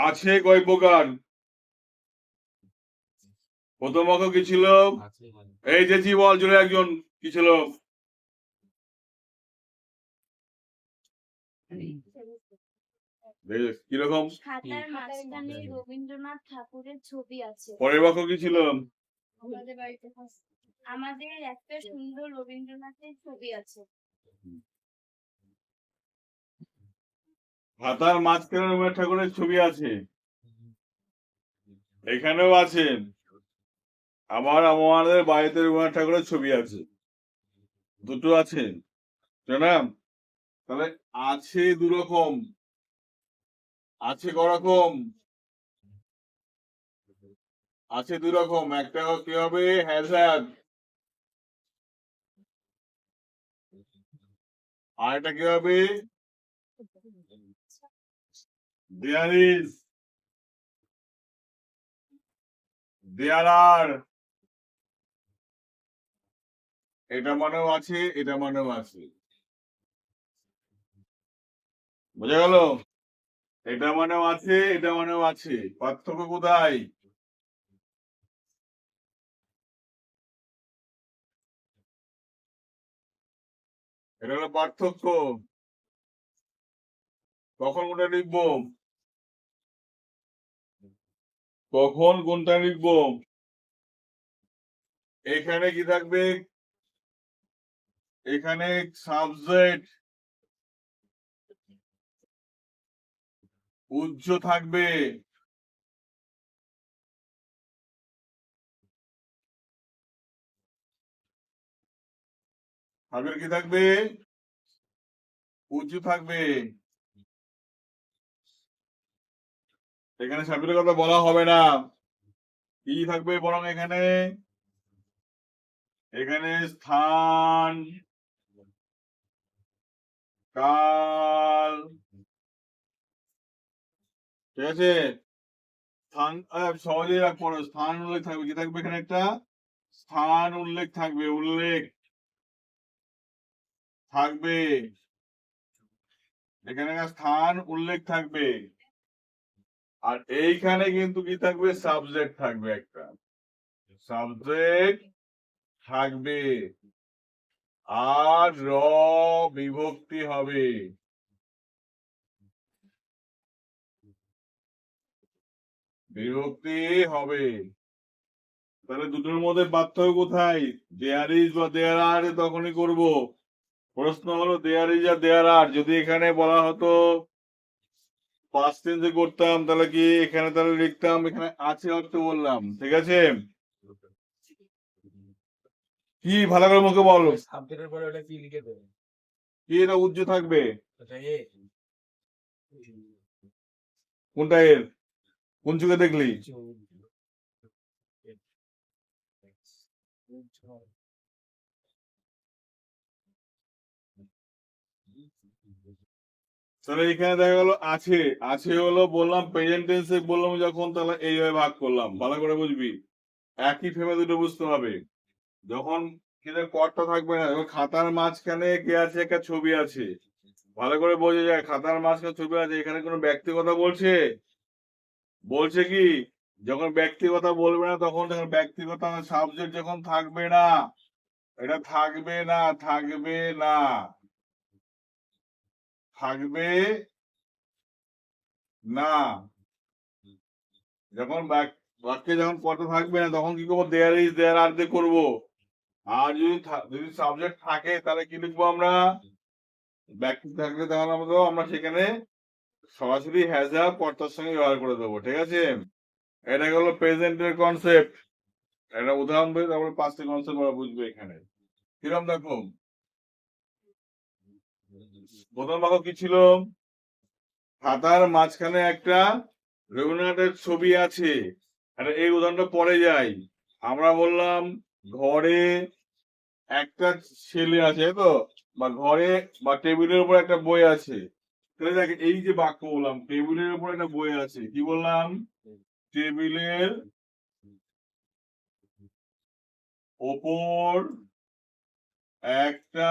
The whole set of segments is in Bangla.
আছে কয় প্রকার প্রথম অঙ্ক কি ছিল? এই যে জি বল জুড়ে একজন। কি ছিল? বেশ, কীরকম? রবীন্দ্রনাথ ঠাকুরের ছবি আছে। পরের বাক্য কি ছিল? আমাদের একটা সুন্দর রবীন্দ্রনাথের ছবি আছে। খাতার মাঝখানে রবীন্দ্রনাথ ঠাকুরের ছবি আছে। এখানেও আছে আবার আমাদের বাড়িতে রবীন্দ্রনাথ ঠাকুরের ছবি আছে। দুটো আছে। না তাহলে আছে দু রকম আছে করকম। আছে দু রকম একটা কি হবে? হ্যাজার্ড। আর একটা কি হবে? দেয়ার ইজ দেয়ার আর এটা মানেও আছে, এটা মানেও আছে। বোঝা গেল? এটা মানেও আছে, এটা মানেও আছে। পার্থক্য কোথায়? এটা হলো পার্থক্য। কখন ওটা লিখব? কখন কোনটা লিখব? এখানে কি থাকবে? এখানে সাবজেক্ট উজ্জ থাকবে। সাবজেক্ট কি থাকবে? উজ্জু থাকবে। এখানে সাবজেক্টের কথা বলা হবে না। কি থাকবে বরং এখানে? এখানে স্থান, কাল, ঠিক আছে? স্থান স্থান উল্লেখ থাকবে। কি থাকবে এখানে একটা? স্থান উল্লেখ থাকবে উল্লেখ থাকবে। এখানে স্থান উল্লেখ থাকবে। আর এইখানে কিন্তু কি থাকবে? সাবজেক্ট থাকবে একটা। সাবজেক্ট থাকবে। আর র বিভক্তি হবে। বিভক্তি হবে। তাহলে দুটোর মধ্যে পার্থক্য কোথায়? দেয়ার ইজ বা দেয়ার আর তখনই করব। প্রশ্ন হলো দেয়ার ইজ আর দেয়ার আর যদি এখানে বলা হতো পাস্ট টেন্সে করতাম তাহলে কি এখানে তাহলে লিখতাম এখানে আছে অর্থ বললাম ঠিক আছে? কি ভালো করে মুখে বলো। সাবজেক্টের পরে ওটা কি লিখে দেবে? কি এটা উজ্জ থাকবে? কোনটা এর? কোন চোখে দেখলি? তাহলে এখানে দেখা গেল আছে আছে হলো বললাম প্রেজেন্ট টেন্সে বললাম যখন তাহলে এইভাবে ভাগ করলাম, ভালো করে বুঝবি। একই ফেমে দুটো বুঝতে হবে। যখন কিন্তু কটটা থাকবে না খাতার মাঝখানে কে আছে, একটা ছবি আছে। ভালো করে বোঝা যায়, খাতার মাঝখানে ছবি আছে, এখানে কোনো ব্যক্তি কথা বলছে? বলছে কি? যখন ব্যক্তি কথা বলবে না, তখন যখন ব্যক্তিগত সাবজেক্ট যখন থাকবে না, এটা থাকবে না থাকবে না। থাকবে না। যখন বাক্যে যখন কথা থাকবে না, তখন কি করব? দেয়ার ইজ দেয়ার আর দিয়ে করব। আর যদি যদি সাবজেক্ট থাকে, তাহলে কি লিখব আমরা? ব্যক্তি থাকলে তাহলে আমরা আমরা সেখানে সরাসরি হ্যাজা কর্তার সঙ্গে ব্যবহার করে দেবো, ঠিক আছে? এটা হলো প্রেজেন্টের কনসেপ্ট এটা উদাহরণ তারপরে পাঁচটি কনসেপ্ট বুঝব এখানে। কিরম দেখো? প্রথম বাক্য কি ছিল? খাতার মাঝখানে একটা রবীন্দ্রনাথের ছবি আছে। আরে এই উদাহরণটা পরে যাই। আমরা বললাম, ঘরে একটা ছেলে আছে তো? বা ঘরে বা টেবিলের উপর একটা বই আছে। তাহলে দেখ, এই যে বাক্য বললাম, টেবিলের উপর একটা বই আছে, কি বললাম? টেবিলের ওপর একটা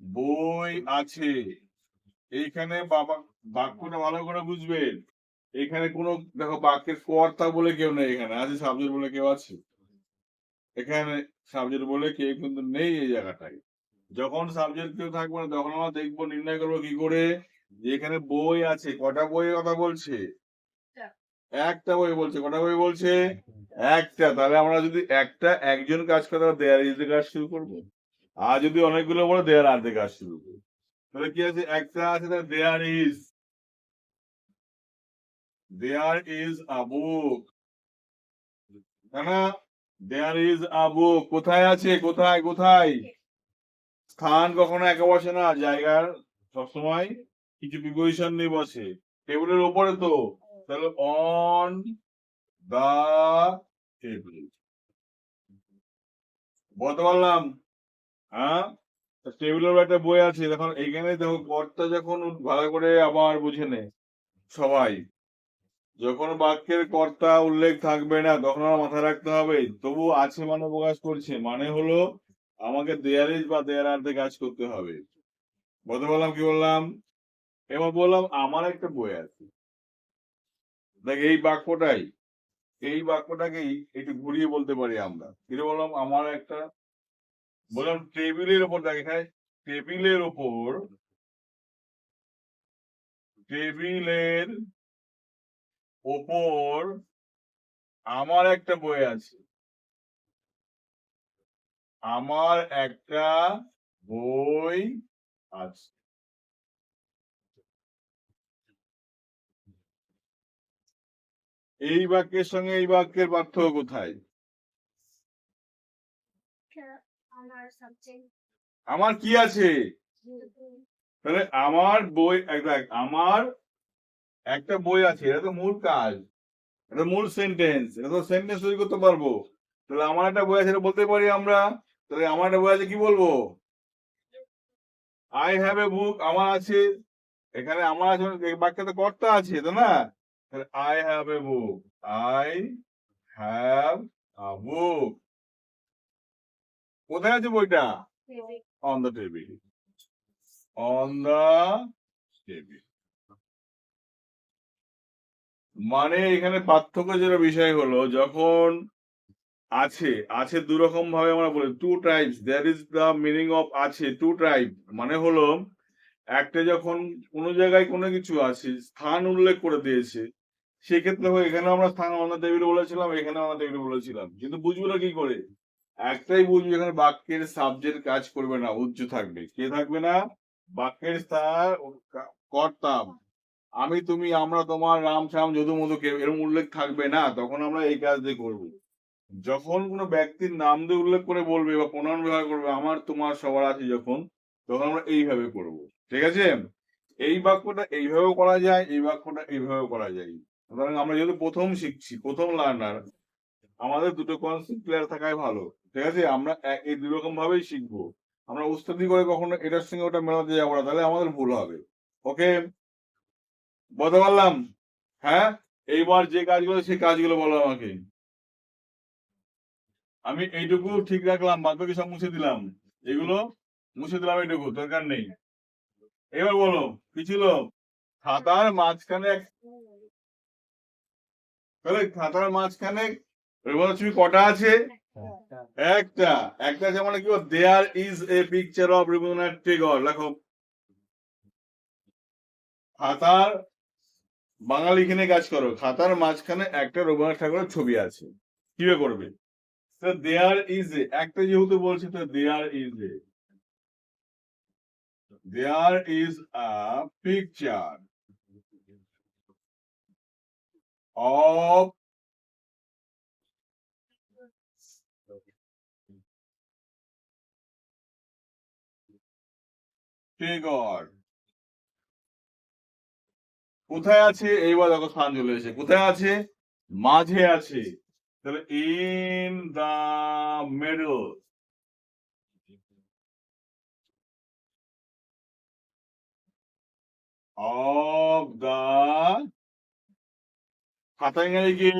বই আছে। এইখানে বাবা বাক্যটা ভালো করে বুঝবেন। এখানে কোনো দেখো বাক্যের কর্তা বলে কেউ নেই এখানে আছে সাবজেক্ট বলে কেউ আছে। এখানে সাবজেক্ট বলে কেউ কিন্তু নেই এই জায়গাটায়। যখন সাবজেক্ট কেউ থাকবে না তখন আমরা দেখব নির্ণয় করব কি করে? যে এখানে বই আছে কটা বইয়ের কথা বলছে? একটা। বই বলছে কটা বই বলছে? একটা। তাহলে আমরা যদি একটা একজন কাজ করে দেয়ার কাজ শুরু করব? আর যদি অনেকগুলো বলে দেয়ার আর শুরু করব তাহলে কি আছে? একটা আছে তাহলে দেয়ার ইজ দেয়ার ইজ আ বুক না দেয়ার ইজ আ বুক কোথায় আছে? কোথায়? কোথায়? স্থান কখনো একা বসে না। জায়গার সবসময় কিছু প্রিপোজিশন নিয়ে বসে। টেবিলের উপরে তো। তাহলে অন দা টেবিল বলতে পারলাম? হ্যাঁ? টেবিলের একটা বই আছে। দেখুন এইখানে দেখো কর্তা যখন ভালো করে আবার বুঝে নে সবাই, যখন বাক্যের কর্তা উল্লেখ থাকবে না, তখন আমার মাথায় রাখতে হবে, তবু আছে মানে প্রকাশ করছে। মানে হলো, আমাকে দেয়ারিজ বা দেয়ার আর্ধে কাজ করতে হবে। বলতে বললাম, কি বললাম? এবার বললাম, আমার একটা বই আছে। দেখ, এই বাক্যটাই, এই বাক্যটাকেই একটু ঘুরিয়ে বলতে পারি আমরা। কিরে বললাম, আমার একটা বললাম টেবিলের ওপর দেখ এখানে টেবিলের উপর টেবিলের ওপর আমার একটা বই আছে। আমার একটা বই আছে। এই বাক্যের সঙ্গে এই বাক্যের পার্থক্য কোথায়? আমার কি আছে? তাহলে আমার বই আমার একটা বই আছে, এটা তো মূল কাজ, এটা মূল সেন্টেন্স এটা তো সেন্টেন্স তৈরি করতে পারব। তাহলে আমার একটা বই আছে, এটা বলতে পারি আমরা? তাহলে আমার একটা বই আছে, কি বলব? আই হ্যাভ এ বুক আমার আছে, এখানে আমার আছে বাক্যে তো কর্তা আছে তো না? I have a book I have a book কোথায় আছে বইটা on the table. On the table. মানে এখানে পার্থক্য যেটা বিষয় হলো যখন আছে আছে দু রকম ভাবে আমরা বলি two tribes there is the meaning of আছে টু ট্রাইব মানে হলো একটা যখন কোনো জায়গায় কোনো কিছু আছে স্থান উল্লেখ করে দিয়েছে সেক্ষেত্রে এখানে আমরা স্থান অন্য টেবিল বলেছিলাম এখানে অন্য টেবিল বলেছিলাম কিন্তু বুঝব না কি করে একটাই বুঝবে এখানে বাক্যের সাবজেক্ট কাজ করবে না উচ্চ থাকবে। কে থাকবে না? বাক্যের করতাম আমি, তুমি, আমরা, তোমার, রাম, শ্যাম যদু মধু কেউ এরকম উল্লেখ থাকবে না, তখন আমরা এই কাজ দিয়ে করব। যখন কোনো ব্যক্তির নাম দিয়ে উল্লেখ করে বলবে বা প্রণয়ন ব্যবহার করবে, আমার, তোমার, সবার আছে যখন, তখন আমরা এইভাবে করব। ঠিক আছে? এই বাক্যটা এইভাবেও করা যায়, এই বাক্যটা এইভাবেও করা যায়। সুতরাং আমরা যেহেতু প্রথম শিখছি, প্রথম লার্নার আমাদের দুটো কনসেপ্ট ক্লিয়ার থাকাই ভালো। ঠিক আছে? আমরা এই দুই রকম ভাবেই শিখব। আমরা উস্তাদি করে কখনো এটার সঙ্গে ওটা মেলাতে যাব না, তাহলে আমাদের ভুল হবে। ওকে বলতে পারলাম? হ্যাঁ? এইবার যে কাজগুলো, সেই কাজগুলো বলো আমাকে। আমি এইটুকু ঠিক রাখলাম বাদ বাকি সব মুছে দিলাম। এগুলো মুছে দিলাম এইটুকু, দরকার নেই। এবার বলো, কি ছিল? খাতার মাঝখানে তাহলে খাতার মাঝখানে রবীন্দ্রনাথ কটা আছে? একটা। একটা। আছে মানে কি there is a picture of Rabindranath Tagore লেখো। খাতার বাঙালি কিনে কাজ করো খাতার মাঝখানে একটা রবীন্দ্রনাথ ঠাকুরের ছবি আছে। কীভাবে করবে? দেয়ার ইজ এ একটা যেহেতু বলছি তো there is a there is a picture of Tagore কোথায় আছে? এইবার দেখো স্থান চলে এসে কোথায় আছে? মাঝে আছে। তাহলে in the middle of the khata ইংরেজি কি?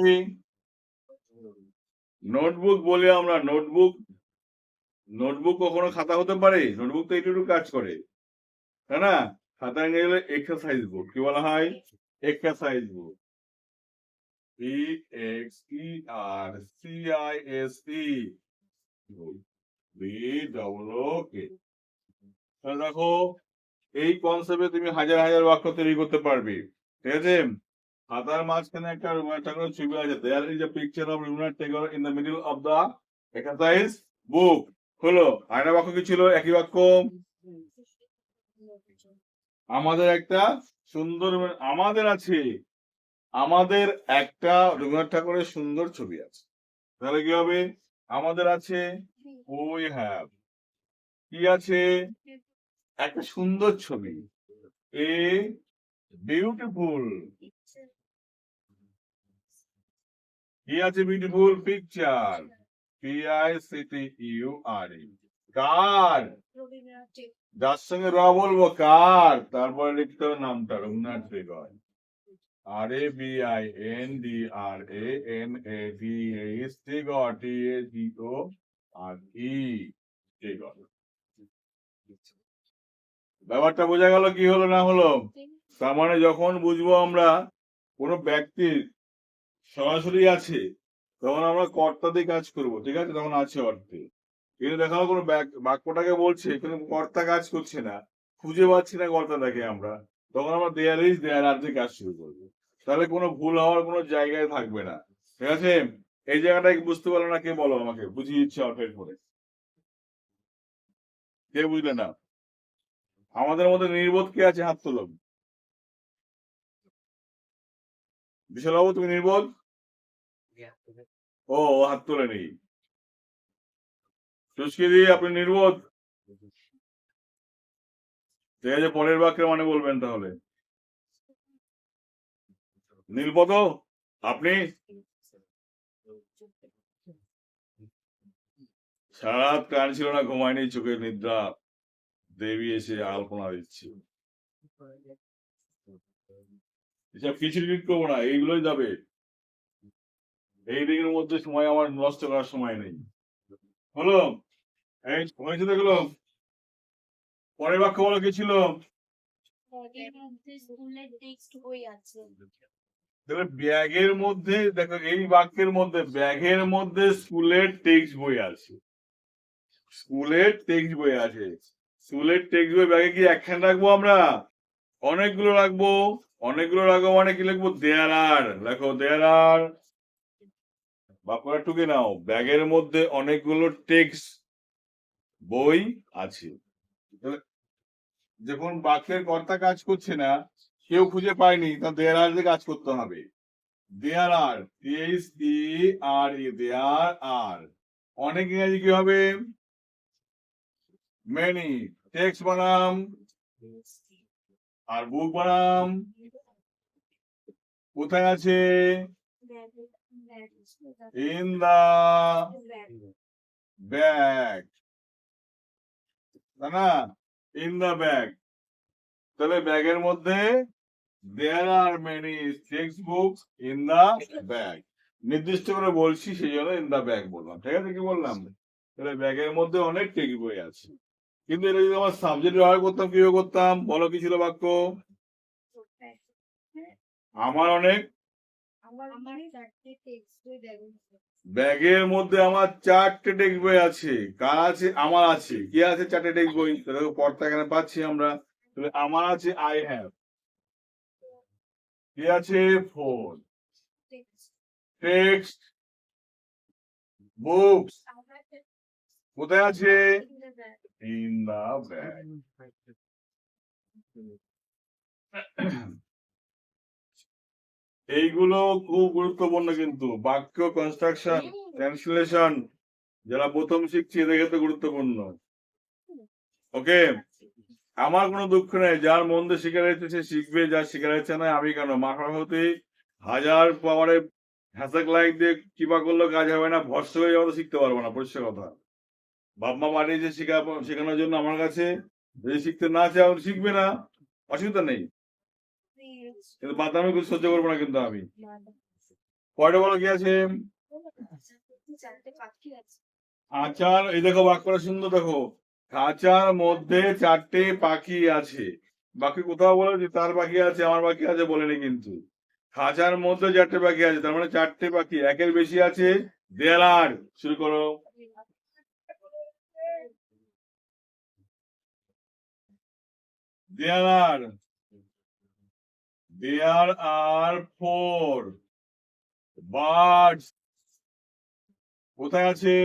নোটবুক বলি আমরা, নোটবুক নোটবুক কখনো খাতা হতে পারে? নোটবুক তো একটু কাজ করে। তাই না? খাতা ইংরেজি এক্সারসাইজ বুক কি বলা হয়? Exercise book C I S E B double তাহলে দেখো, এই কনসেপ্টে তুমি হাজার হাজার বাক্য তৈরি করতে পারবে। ঠিক আছে? খাতার মাঝখানে একটা রবীন্দ্রনাথ ঠাকুরের ছবি আছে। There is a picture of Rabindranath Thakur in the middle of the exercise book হলো, আরেকটা বাক্য কি ছিল? একই বাক্য। আমাদের একটা সুন্দর আমাদের আছে। আমাদের একটা রবীন্দ্রনাথ ঠাকুরের সুন্দর ছবি আছে। তাহলে কি হবে? আমাদের আছে উই হ্যাভ কি আছে? একটা সুন্দর ছবি। এ বিউটিফুল কি আছে beautiful picture P I C U R E কার? যার সঙ্গে র বলব কার? তারপরে লিখতে হবে নামটা, Raghunath Tagore R A B I N D R A N A D Tagore T A G O R E Tagore ব্যাপারটা বোঝা গেল কি হলো, না হলো? তার মানে যখন বুঝব আমরা কোনো ব্যক্তির সরাসরি আছে, তখন আমরা কর্তা দিয়ে কাজ করব, ঠিক আছে? তখন আছে অর্থে। কিন্তু দেখা গেলো কোনো বাক্যটাকে বলছে কিন্তু কর্তা কাজ করছে না। খুঁজে পাচ্ছি না কর্তাটাকে আমরা। তখন আমরা দেয়ার ইজ দেয়ার আর কাজ শুরু করব। তাহলে কোনো ভুল হওয়ার কোনো জায়গায় থাকবে না। ঠিক আছে? এই জায়গাটা বুঝতে পারল না কে বলো আমাকে? বুঝিয়ে দিচ্ছে অল্পের করে। কে বুঝলে না? আমাদের মধ্যে নির্বোধ কে আছে? হাত তোলো। বিশালবাবু তুমি নির্বোধ? ও ও হাত তোলে নেই সুস্কি দি আপনি নির্বোধ। ঠিক আছে, পরের বাক্যের মানে বলবেন তাহলে। নীলপদ, আপনি? সারা কান ছিল না, ঘুমায়নি চোখে নিদ্রা। দেবী এসে আলপনা দিচ্ছে। এসব রিড করব না, এইগুলোই যাবে। এই দিকের মধ্যে সময় আমার নষ্ট করার সময় নেই। হলো? এই হয়েছে দেখল পরের বাক্য বলো কি ছিল? তাহলে ব্যাগের মধ্যে দেখো এই বাক্যের মধ্যে ব্যাগের মধ্যে স্কুলের টেক্সট বই আছে। স্কুলের টেক্সট বই আছে। স্কুলের টেক্সট বই ব্যাগে কি একখান রাখব আমরা? অনেকগুলো রাখব। অনেকগুলো রাখব মানে কি লিখব? দেয়ার আর লেখো দেয়ার আর বাক্যটা টুকে নাও। ব্যাগের মধ্যে অনেকগুলো টেক্সট বই আছে। যখন বাক্যের কর্তা কাজ করছে না কেউ খুঁজে পায়নি তা দেয়ার আর কাজ করতে হবে। There are H E R E there are. অনেক ইংরেজি কি হবে? মেনি টেক্সট বানাম। আর বুক বানাম। কোথায় আছে? ইন দা ব্যাগ না ইন দা ব্যাগ তাহলে ব্যাগের মধ্যে there are many text books in the bag নির্দিষ্ট করে বলছি সেই জন্য ইন দা ব্যাগ বললাম ঠিক আছে? কি বললাম? তাহলে ব্যাগের মধ্যে অনেক টেক্সট বই আছে। কিন্তু এটা যদি আমার সাবজেক্ট ব্যবহার করতাম কীভাবে করতাম? বলো কি ছিল বাক্য? আমার অনেক আমার চারটে টেক্সট বই ব্যাগের মধ্যে। আমার চারটে টেক্সট বই আছে। কার আছে? আমার আছে। কি আছে চারটে টেক্সট বই? তাহলে পড়তে এখানে পাচ্ছি আমরা। তাহলে আমার আছে আই হ্যাভ কি আছে? ফোন টেক্সট বুকস কোথায় আছে? In the bag. In the bag এইগুলো খুব গুরুত্বপূর্ণ কিন্তু। বাক্য কনস্ট্রাকশন ট্রান্সলেশন যারা প্রথম শিখছি এদের ক্ষেত্রে গুরুত্বপূর্ণ। ওকে? আমার কোনো দুঃখ নেই। যার মন দিয়ে শিখে রয়েছে সে শিখবে। যার শিখে রয়েছে না আমি কেন? হতে হাজার পাওয়ারে হ্যাসাক লাইক দিয়ে কিবা করলে কাজ হবে না ভরসা হয়ে যাওয়া শিখতে পারব না পরিষ্কার কথা। বাপ মা পাঠিয়েছে শেখা শেখানোর জন্য আমার কাছে। যদি শিখতে না চাও শিখবে না। অসুবিধা নেই. কিন্তু বাদামি কিছু সহ্য করব না কিন্তু আমি। কয়টা বলো কি আছে? খাঁচার এই দেখো বাক্যটা সুন্দর দেখো। খাঁচার মধ্যে চারটে পাখি আছে। বাকি কোথাও বলেছে তার পাখি আছে আমার পাখি আছে বলেনি কিন্তু। খাঁচার মধ্যে চারটে পাখি আছে তার মানে চারটে পাখি। একের বেশি আছে দেয়াল আর শুরু করো। দেয়াল আর দেয়ার আর ফোর বার্ডস কোথায় আছে?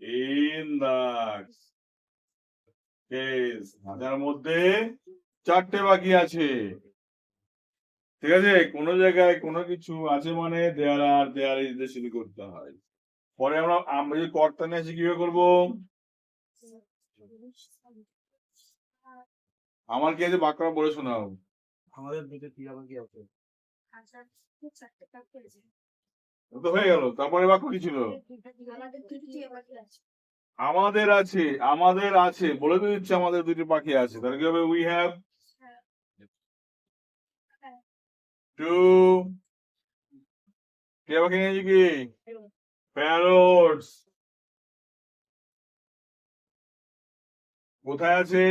ইন দা কেস হাজার মধ্যে চারটে বাকি আছে। ঠিক আছে? কোন জায়গায় কোনো কিছু আছে মানে দেয়ার আর দেয়ার ইজ শুরু করতে হয়। পরে আমরা আমরা যদি কর্তা নিয়ে আসি, কীভাবে করব? আমার কি আছে? বাক্য বলে শোনাও। আমাদের দুটো টিয়া পাখি আছে? আছে তো হয়ে গেল তারপরে বাক্য কি ছিল? আমাদের আছে। আমাদের আছে বলে তো দিচ্ছে আমাদের দুটি পাখি আছে। তাহলে কি হবে? উই হ্যাভ টু কে পাখি নিয়েছি কি? প্যারোটস কোথায় আছে?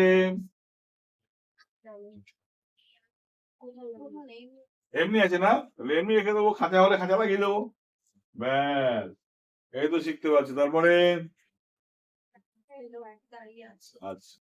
এমনি আছে না? এমনি রেখে দেবো খাঁচা হলে খাঁচা লাগিয়ে দেবো। ব্যাস এই তো শিখতে পারছি। তারপরে? আচ্ছা।